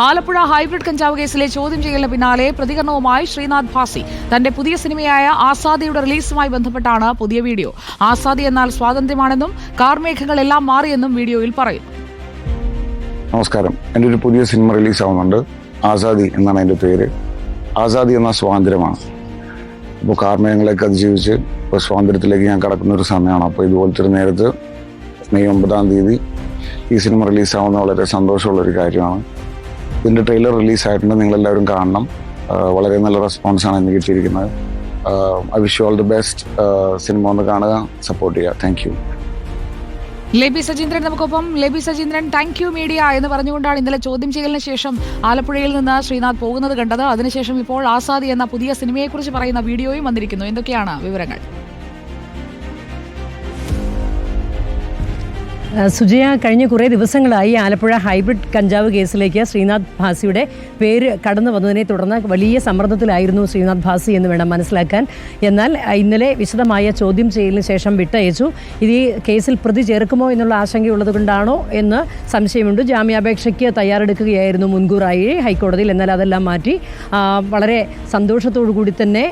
Alappuzha hybrid കഞ്ചാവ് കേസിലെ ചോദ്യം ചെയ്യലിന് പിന്നാലെ പ്രതികരണവുമായി ശ്രീനാഥ് ഭാസി. തന്റെ പുതിയ സിനിമയായ ആസാദിയുടെ റിലീസുമായി ബന്ധപ്പെട്ടാണ് പുതിയ വീഡിയോ. ആസാദി എന്നാൽ സ്വാതന്ത്ര്യമാണെന്നും കാർമേഘങ്ങളെല്ലാം മാറിയെന്നും വീഡിയോയിൽ പറയുന്നു നമസ്കാരം. എന്റെ ഒരു പുതിയ സിനിമ റിലീസാവുന്നുണ്ട്. ആസാദി എന്നാണ് എന്റെ പേര്. ആസാദി എന്ന സ്വാതന്ത്ര്യമാണ്. അപ്പോൾ കാർമേഘങ്ങളെയൊക്കെ അതിജീവിച്ച് ഇപ്പോൾ സ്വാതന്ത്ര്യത്തിലേക്ക് ഞാൻ കടക്കുന്ന ഒരു സമയമാണ്. അപ്പോൾ ഇതുപോലത്തെ ഒരു നേരത്ത് മെയ് ഒമ്പതാം തീയതി ഈ സിനിമ റിലീസാവുന്ന വളരെ സന്തോഷമുള്ള ഒരു കാര്യമാണ്. ഇതിന്റെ ട്രെയിലർ റിലീസായിട്ടുണ്ട്. നിങ്ങളെല്ലാവരും കാണണം. വളരെ നല്ല റെസ്പോൺസാണ് എനിക്ക് കിട്ടിയിരിക്കുന്നത്. I wish you all the best. Cinema ഒന്ന് കാണുക സപ്പോർട്ട് ചെയ്യുക. Thank you. ലെബി സജീന്ദ്രൻ നമുക്കൊപ്പം. Lebi Sajeendran thank you media എന്ന് പറഞ്ഞുകൊണ്ടാണ് ഇന്നലെ ചോദ്യം ചെയ്യലിന് ശേഷം ആലപ്പുഴയിൽ നിന്ന് ശ്രീനാഥ് പോകുന്നത് കണ്ടത്. അതിനുശേഷം ഇപ്പോൾ ആസാദി എന്ന പുതിയ സിനിമയെക്കുറിച്ച് പറയുന്ന വീഡിയോയും വന്നിരിക്കുന്നു. എന്തൊക്കെയാണ് വിവരങ്ങൾ? സുജയ കഴിഞ്ഞ കുറേ ദിവസങ്ങളായി ആലപ്പുഴ ഹൈബ്രിഡ് കഞ്ചാവ് കേസിലേക്ക് ശ്രീനാഥ് ഭാസിയുടെ പേര് കടന്നു വന്നതിനെ തുടർന്ന് വലിയ സമ്മർദ്ദത്തിലായിരുന്നു ശ്രീനാഥ് ഭാസി എന്ന് വേണം മനസ്സിലാക്കാൻ. എന്നാൽ ഇന്നലെ വിശദമായ ചോദ്യം ചെയ്യലിന് ശേഷം വിട്ടയച്ചു. ഇത് ഈ കേസിൽ പ്രതി ചേർക്കുമോ എന്നുള്ള ആശങ്കയുള്ളത് കൊണ്ടാണോ എന്ന് സംശയമുണ്ട്. ജാമ്യാപേക്ഷയ്ക്ക് തയ്യാറെടുക്കുകയായിരുന്നു മുൻകൂറായി ഹൈക്കോടതിയിൽ. എന്നാൽ അതെല്ലാം മാറ്റി വളരെ സന്തോഷത്തോടു കൂടി തന്നെ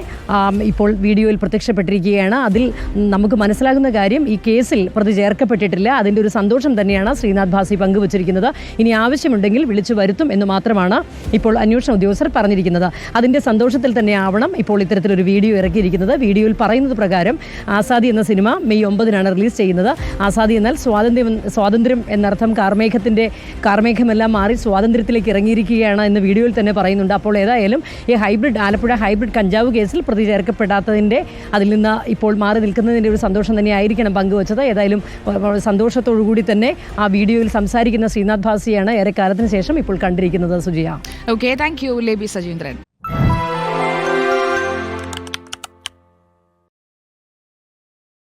ഇപ്പോൾ വീഡിയോയിൽ പ്രത്യക്ഷപ്പെട്ടിരിക്കുകയാണ്. അതിൽ നമുക്ക് മനസ്സിലാകുന്ന കാര്യം ഈ കേസിൽ പ്രതി ചേർക്കപ്പെട്ടിട്ടില്ല. അതിന്റെ ഒരു സന്തോഷം തന്നെയാണ് ശ്രീനാഥ് ഭാസി പങ്കുവച്ചിരിക്കുന്നത്. ഇനി ആവശ്യമുണ്ടെങ്കിൽ വിളിച്ചു വരുത്തും എന്ന് മാത്രമാണ് ഇപ്പോൾ അന്വേഷണ ഉദ്യോഗസ്ഥർ പറഞ്ഞിരിക്കുന്നത്. അതിന്റെ സന്തോഷത്തിൽ തന്നെ ആവണം ഇപ്പോൾ ഇത്തരത്തിലൊരു വീഡിയോ ഇറക്കിയിരിക്കുന്നത്. വീഡിയോയിൽ പറയുന്നത് പ്രകാരം ആസാദി എന്ന സിനിമ മെയ് ഒമ്പതിനാണ് റിലീസ് ചെയ്യുന്നത്. ആസാദി എന്നാൽ സ്വാതന്ത്ര്യം സ്വാതന്ത്ര്യം എന്നർത്ഥം കാർമേഘത്തിന്റെ കാർമേഘമെല്ലാം മാറി സ്വാതന്ത്ര്യത്തിലേക്ക് ഇറങ്ങിയിരിക്കുകയാണ് എന്ന് വീഡിയോയിൽ തന്നെ പറയുന്നുണ്ട്. അപ്പോൾ ഏതായാലും ഈ ഹൈബ്രിഡ് ആലപ്പുഴ ഹൈബ്രിഡ് കഞ്ചാവ് കേസിൽ പ്രതി ചേർക്കപ്പെടാത്തതിന്റെ അതിൽ നിന്ന് ഇപ്പോൾ മാറി നിൽക്കുന്നതിന്റെ ഒരു സന്തോഷം തന്നെ ആയിരിക്കണം പങ്കുവച്ചത്. ഏതായാലും സന്തോഷത്തോടു കൂടി തന്നെ ആ വീഡിയോയിൽ സംസാരിക്കുന്ന ശ്രീനാഥ് ഭാസിയാണ് ഏറെ കാലത്തിന് ശേഷം ഇപ്പോൾ കണ്ടിരിക്കുന്നത്. Sujiya. Okay thank you Lebi Sajeendran